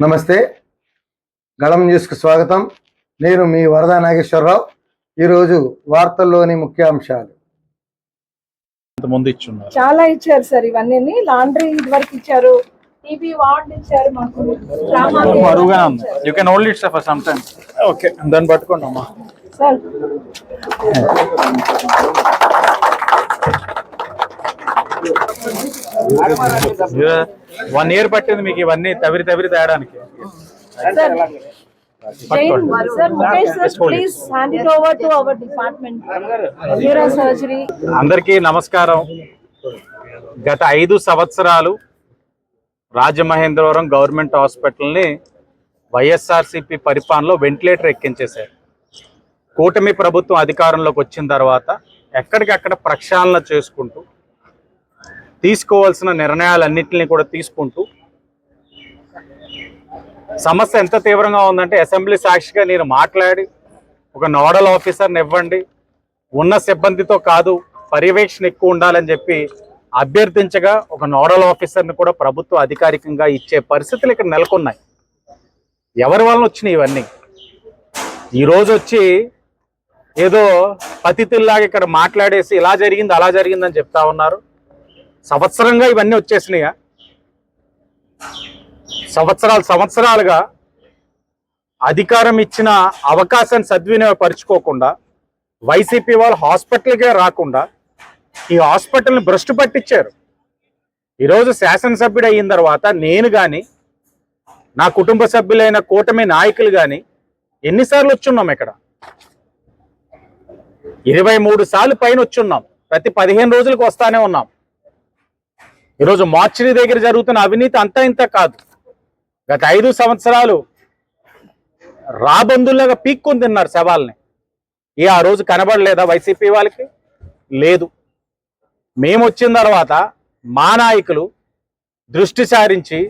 నమస్తే. గళం న్యూస్కు స్వాగతం. నేను మీ వరద నాగేశ్వరరావు. ఈరోజు వార్తల్లోని ముందు ఇచ్చున్నారు. చాలా ఇచ్చారు సార్ ఇవన్నీ లాండ్రీ ఇదివరకు ఇచ్చారు. టీవీ వార్డ్ ఇచ్చారు మాకు. ఉంది. You can hold it for some time okay. దాన్ని పట్టుకోండి అమ్మా సార్ వన్ ఇయర్ పట్టింది మీకు ఇవన్నీ తవిరి తవిరి తేయడానికి అందరికీ నమస్కారం. గత ఐదు సంవత్సరాలు రాజమహేంద్రవరం గవర్నమెంట్ హాస్పిటల్ని వైఎస్ఆర్సిపి పరిపాలనలో వెంటిలేటర్ ఎక్కించేశారు. కూటమి ప్రభుత్వం అధికారంలోకి వచ్చిన తర్వాత ఎక్కడికక్కడ ప్రక్షాళన చేసుకుంటూ తీసుకోవాల్సిన నిర్ణయాలన్నింటినీ కూడా తీసుకుంటూ సమస్య ఎంత తీవ్రంగా ఉందంటే అసెంబ్లీ సాక్షిగా నేను మాట్లాడి ఒక నోడల్ ఆఫీసర్ని ఇవ్వండి. ఉన్న సిబ్బందితో కాదు పర్యవేక్షణ ఎక్కువ ఉండాలని చెప్పి అభ్యర్థించగా ఒక నోడల్ ఆఫీసర్ని కూడా ప్రభుత్వం అధికారికంగా ఇచ్చే పరిస్థితులు ఇక్కడ నెలకొన్నాయి. ఎవరి వలన వచ్చినాయి ఇవన్నీ? ఈరోజు వచ్చి ఏదో పతితుల్లాగా ఇక్కడ మాట్లాడేసి ఇలా జరిగింది అలా జరిగిందని చెప్తా ఉన్నారు. సంవత్సరంగా ఇవన్నీ వచ్చేసినాయా? సంవత్సరాలు సంవత్సరాలుగా అధికారం ఇచ్చిన అవకాశాన్ని సద్వినియోగపరుచుకోకుండా వైసీపీ వాళ్ళు హాస్పిటల్కే రాకుండా ఈ హాస్పిటల్ని భ్రష్టు పట్టించారు. ఈరోజు శాసనసభ్యుడు అయిన తర్వాత నేను కానీ నా కుటుంబ సభ్యులైన కూటమి నాయకులు కానీ ఎన్నిసార్లు వచ్చున్నాం ఇక్కడ? ఇరవై మూడు సార్లు పైన వచ్చున్నాం. ప్రతి పదిహేను రోజులకు వస్తానే ఉన్నాం. ఈరోజు మార్చిరి దగ్గర జరుగుతున్న అవినీతి అంతా ఇంత కాదు. గత ఐదు సంవత్సరాలు రాబందుల్లాగా పీక్కొని తిన్నారు శవాల్ని. ఏ ఆ రోజు కనబడలేదా వైసీపీ వాళ్ళకి? లేదు. మేము వచ్చిన తర్వాత మా నాయకులు దృష్టి సారించి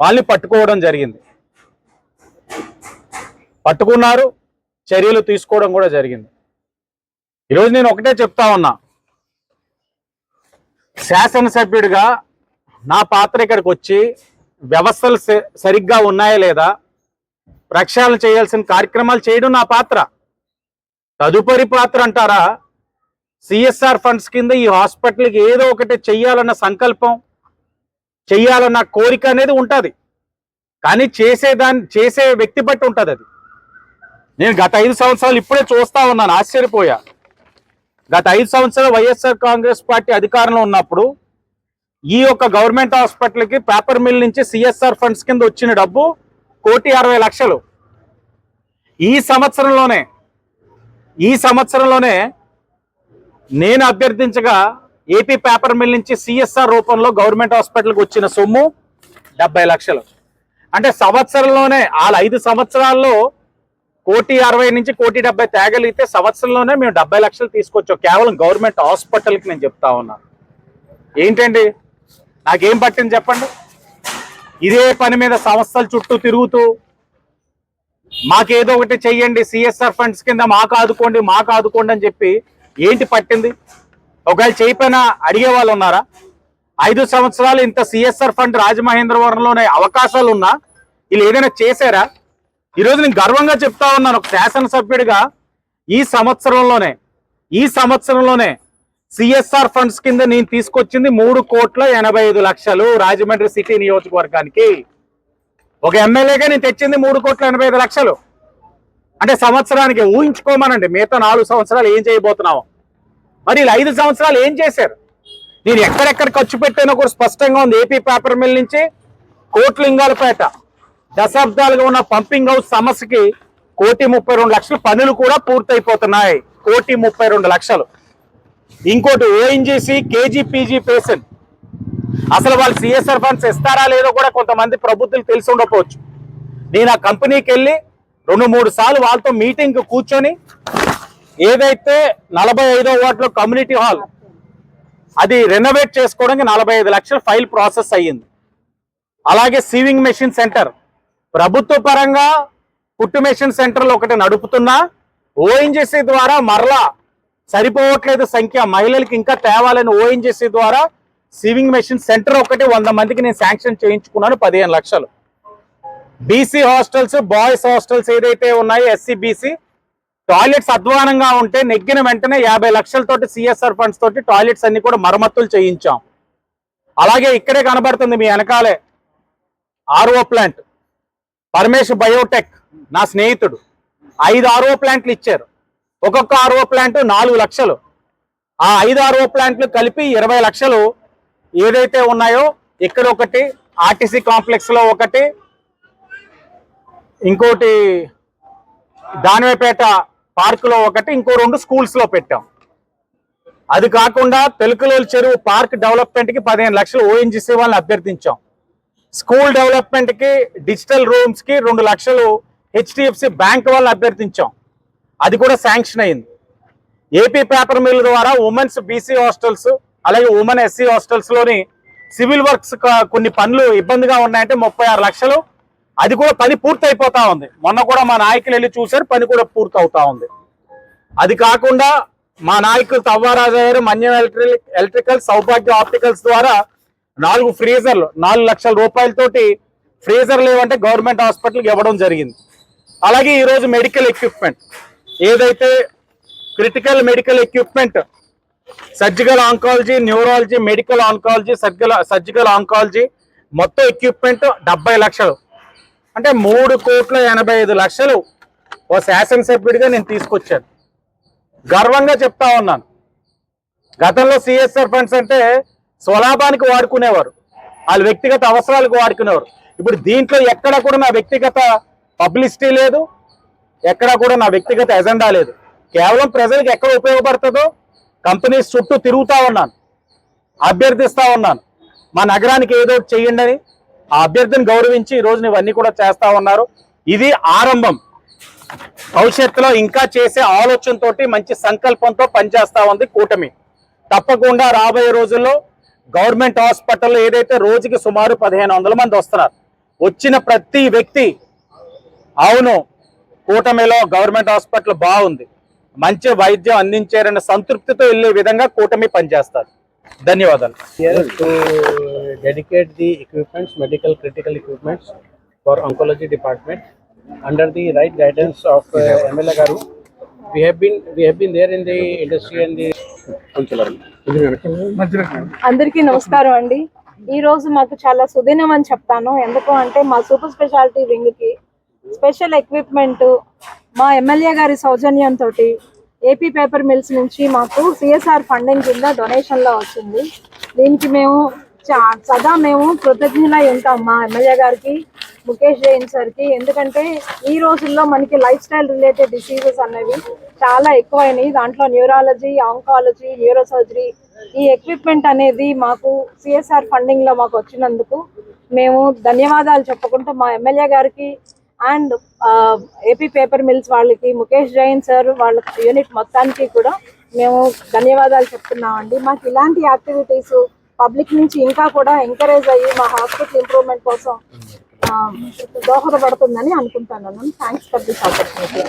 వాళ్ళని పట్టుకోవడం జరిగింది. పట్టుకున్నారు చర్యలు తీసుకోవడం కూడా జరిగింది. ఈరోజు నేను ఒకటే చెప్తా ఉన్నా. శాసనసభ్యుడిగా నా పాత్ర ఇక్కడికి వచ్చి వ్యవస్థలు స- సరిగ్గా ఉన్నాయా లేదా? ప్రక్షాళన చేయాల్సిన కార్యక్రమాలు చేయడం నా పాత్ర. తదుపరి పాత్ర అంటారా? సిఎస్ఆర్ ఫండ్స్ కింద ఈ హాస్పిటల్కి ఏదో ఒకటి చెయ్యాలన్న సంకల్పం చెయ్యాలన్న కోరిక అనేది ఉంటుంది. కానీ చేసేదాన్ని చేసే వ్యక్తి బట్టి ఉంటుంది అది. నేను గత ఐదు సంవత్సరాలు ఇప్పుడే చూస్తా ఉన్నాను ఆశ్చర్యపోయా. గత ఐదు సంవత్సరాలు వైఎస్ఆర్ కాంగ్రెస్ పార్టీ అధికారంలో ఉన్నప్పుడు ఈ యొక్క గవర్నమెంట్ హాస్పిటల్కి పేపర్ మిల్ నుంచి సిఎస్ఆర్ ఫండ్స్ కింద వచ్చిన డబ్బు కోటి అరవై లక్షలు. ఈ సంవత్సరంలోనే ఈ సంవత్సరంలోనే నేను అభ్యర్థించగా ఏపీ పేపర్ మిల్ నుంచి సిఎస్ఆర్ రూపంలో గవర్నమెంట్ హాస్పిటల్కి వచ్చిన సొమ్ము డెబ్బై లక్షలు. అంటే సంవత్సరంలోనే వాళ్ళ ఐదు సంవత్సరాల్లో కోటి అరవై నుంచి కోటి డెబ్బై తేగలిగితే సంవత్సరంలోనే మేము డెబ్బై లక్షలు తీసుకొచ్చాం. కేవలం గవర్నమెంట్ హాస్పిటల్కి నేను చెప్తా ఉన్నాను ఏంటండి? నాకేం పట్టింది చెప్పండి? ఇదే పని మీద సంస్థల చుట్టూ తిరుగుతూ మాకేదో ఒకటి చెయ్యండి సిఎస్ఆర్ ఫండ్స్ కింద మాకు ఆదుకోండి మాకు ఆదుకోండి అని చెప్పి ఏంటి పట్టింది? ఒకవేళ చేయపోయినా అడిగే వాళ్ళు ఉన్నారా? ఐదు సంవత్సరాలు ఇంత సిఎస్ఆర్ ఫండ్ రాజమహేంద్రవరంలోనే అవకాశాలు ఉన్నా వీళ్ళు ఏదైనా చేశారా? ఈరోజు నేను గర్వంగా చెప్తా ఉన్నాను ఒక శాసనసభ్యుడిగా ఈ సంవత్సరంలోనే ఈ సంవత్సరంలోనే సిఎస్ఆర్ ఫండ్స్ కింద నేను తీసుకొచ్చింది మూడు కోట్ల ఎనభై ఐదు లక్షలు రాజమండ్రి సిటీ నియోజకవర్గానికి. ఒక ఎమ్మెల్యేగా నేను తెచ్చింది మూడు కోట్ల ఎనభై ఐదు లక్షలు. అంటే సంవత్సరానికి ఊహించుకోమనండి మిగతా నాలుగు సంవత్సరాలు ఏం చేయబోతున్నాము మరి ఇలా ఐదు సంవత్సరాలు ఏం చేశారు? నేను ఎక్కడెక్కడ ఖర్చు పెట్టానో కూడా స్పష్టంగా ఉంది. ఏపీ పేపర్ మిల్ నుంచి కోట్లింగాలపేట దశాబ్దాలుగా ఉన్న పంపింగ్ హౌస్ సమస్యకి కోటి ముప్పై రెండు లక్షలు పనులు కూడా పూర్తయిపోతున్నాయి. కోటి ముప్పై రెండు లక్షలు. ఇంకోటి ఓఎన్జీసీ కేజీపీజీ పేషెంట్. అసలు వాళ్ళు సిఎస్ఆర్ ఫండ్స్ ఇస్తారా లేదో కూడా కొంతమంది ప్రభుత్వం తెలిసి ఉండకపోవచ్చు. నేను ఆ కంపెనీకి వెళ్ళి రెండు మూడు సార్లు వాళ్ళతో మీటింగ్ కూర్చొని ఏదైతే నలభై ఐదో వార్డులో కమ్యూనిటీ హాల్ అది రెనోవేట్ చేసుకోవడానికి నలభై ఐదు లక్షల ఫైల్ ప్రాసెస్ అయ్యింది. అలాగే సీవింగ్ మెషిన్ సెంటర్. ప్రభుత్వ పరంగా కుట్టు మెషిన్ సెంటర్లు ఒకటి నడుపుతున్నా ఓఎన్జీసీ ద్వారా మరలా సరిపోవట్లేదు సంఖ్య. మహిళలకు ఇంకా తేవాలని ఓఎన్జీసీ ద్వారా సివింగ్ మెషిన్ సెంటర్ ఒకటి వంద మందికి నేను శాంక్షన్ చేయించుకున్నాను పదిహేను లక్షలు. బీసీ హాస్టల్స్ బాయ్స్ హాస్టల్స్ ఏదైతే ఉన్నాయో ఎస్సీ బీసీ టాయిలెట్స్ అధ్వానంగా ఉంటే నెగ్గిన వెంటనే యాభై లక్షలతోటి సిఎస్ఆర్ ఫండ్స్ తోటి టాయిలెట్స్ అన్ని కూడా మరమ్మతులు చేయించాం. అలాగే ఇక్కడే కనబడుతుంది మీ వెనకాలే ఆర్ఓ ప్లాంట్ పరమేశ్ బయోటెక్ నా స్నేహితుడు. ఐదు ఆర్ఓ ప్లాంట్లు ఇచ్చారు. ఒక్కొక్క ఆర్ఓ ప్లాంట్ నాలుగు లక్షలు. ఆ ఐదు ఆర్ఓ ప్లాంట్లు కలిపి ఇరవై లక్షలు ఏదైతే ఉన్నాయో ఇక్కడ ఒకటి ఆర్టీసీ కాంప్లెక్స్లో ఒకటి ఇంకోటి దానివేపేట పార్కులో ఒకటి ఇంకో రెండు స్కూల్స్లో పెట్టాం. అది కాకుండా తెలుగులోని చెరువు పార్క్ డెవలప్మెంట్కి పదిహేను లక్షలు ఓఎన్జిసి వాళ్ళని అభ్యర్థించాం. స్కూల్ డెవలప్మెంట్కి డిజిటల్ రూమ్స్కి రెండు లక్షలు హెచ్డిఎఫ్సి బ్యాంక్ వాళ్ళని అభ్యర్థించాం. అది కూడా శాంక్షన్ అయింది. ఏపీ పేపర్ మిల్ ద్వారా ఉమెన్స్ బీసీ హాస్టల్స్ అలాగే ఉమెన్ ఎస్సీ హాస్టల్స్లోని సివిల్ వర్క్స్ కొన్ని పనులు ఇబ్బందిగా ఉన్నాయంటే ముప్పై ఆరు లక్షలు. అది కూడా పని పూర్తి అయిపోతా ఉంది. మొన్న కూడా మా నాయకులు వెళ్ళి చూశారు పని కూడా పూర్తి అవుతా ఉంది. అది కాకుండా మా నాయకులు Tavvaraju garu Manyam electric electrical Saubhagya opticals ద్వారా నాలుగు ఫ్రీజర్లు నాలుగు లక్షల రూపాయలతోటి ఫ్రీజర్లు ఏమంటే గవర్నమెంట్ హాస్పిటల్కి ఇవ్వడం జరిగింది. అలాగే ఈరోజు మెడికల్ ఎక్విప్మెంట్. ఏదైతే critical medical equipment surgical oncology neurology medical oncology surgical surgical oncology మొత్తం ఎక్విప్మెంట్ డెబ్బై లక్షలు. అంటే మూడు కోట్ల ఎనభై ఐదు లక్షలు ఓ శాసనసభ్యుడిగా నేను తీసుకొచ్చాను. గర్వంగా చెప్తా ఉన్నాను. గతంలో సిఎస్ఆర్ ఫండ్స్ అంటే స్వలాభానికి వాడుకునేవారు. వాళ్ళ వ్యక్తిగత అవసరాలకు వాడుకునేవారు. ఇప్పుడు దీంట్లో ఎక్కడ కూడా నా వ్యక్తిగత పబ్లిసిటీ లేదు. ఎక్కడా కూడా నా వ్యక్తిగత ఎజెండా లేదు. కేవలం ప్రజలకు ఎక్కడ ఉపయోగపడుతుందో కంపెనీస్ చుట్టూ తిరుగుతూ ఉన్నాను. అభ్యర్థిస్తూ ఉన్నాను. మా నగరానికి ఏదో ఒకటి చెయ్యండి అని ఆ అభ్యర్థిని గౌరవించి ఈరోజు ఇవన్నీ కూడా చేస్తూ ఉన్నారు. ఇది ఆరంభం. భవిష్యత్తులో ఇంకా చేసే ఆలోచనతోటి మంచి సంకల్పంతో పనిచేస్తూ ఉంది కూటమి. తప్పకుండా రాబోయే రోజుల్లో గవర్నమెంట్ హాస్పిటల్లో ఏదైతే రోజుకి సుమారు పదిహేను వందల మంది వస్తున్నారు. వచ్చిన ప్రతి వ్యక్తి అవును కూటమిలో గవర్నమెంట్ హాస్పిటల్ బాగుంది. మంచి వైద్యం అందించారని సంతృప్తితో వెళ్ళే విధంగా కూటమి పనిచేస్తారు ధన్యవాదాలు. Dedicate the equipments medical critical equipments for oncology department under the right guidance of MLA garu అందరికీ నమస్కారం అండి. ఈ రోజు మాకు చాలా సుదీనం అని చెప్తాను. ఎందుకు అంటే మా సూపర్ స్పెషాలిటీ వింగ్కి స్పెషల్ ఎక్విప్మెంట్ మా ఎమ్మెల్యే గారి సౌజన్యంతో ఏపీ పేపర్ మిల్స్ నుంచి మాకు సిఎస్ఆర్ ఫండింగ్ కింద డొనేషన్లో వచ్చింది. దీనికి మేము చా- సదా మేము కృతజ్ఞులై ఉంటాం మా ఎమ్మెల్యే గారికి ముఖేష్ జైన్ సార్కి. ఎందుకంటే ఈ రోజుల్లో మనకి లైఫ్ స్టైల్ రిలేటెడ్ డిసీజెస్ అనేవి చాలా ఎక్కువైనాయి. దాంట్లో న్యూరాలజీ ఆంకాలజీ న్యూరో సర్జరీ ఈ ఎక్విప్మెంట్ అనేది మాకు సిఎస్ఆర్ ఫండింగ్లో మాకు వచ్చినందుకు మేము ధన్యవాదాలు చెప్పుకుంటూ మా ఎమ్మెల్యే గారికి అండ్ ఏపీ పేపర్ మిల్స్ వాళ్ళకి ముఖేష్ జైన్ సార్ వాళ్ళ యూనిట్ మొత్తానికి కూడా మేము ధన్యవాదాలు చెప్తున్నామండి మాకు ఇలాంటి యాక్టివిటీస్ పబ్లిక్ నుంచి ఇంకా కూడా ఎంకరేజ్ అయ్యి మా హాస్పిటల్ ఇంప్రూవ్మెంట్ కోసం దోహదపడుతుందని అనుకుంటున్నాను థ్యాంక్స్ ఫర్ దిస్ ఆపర్చునిటీ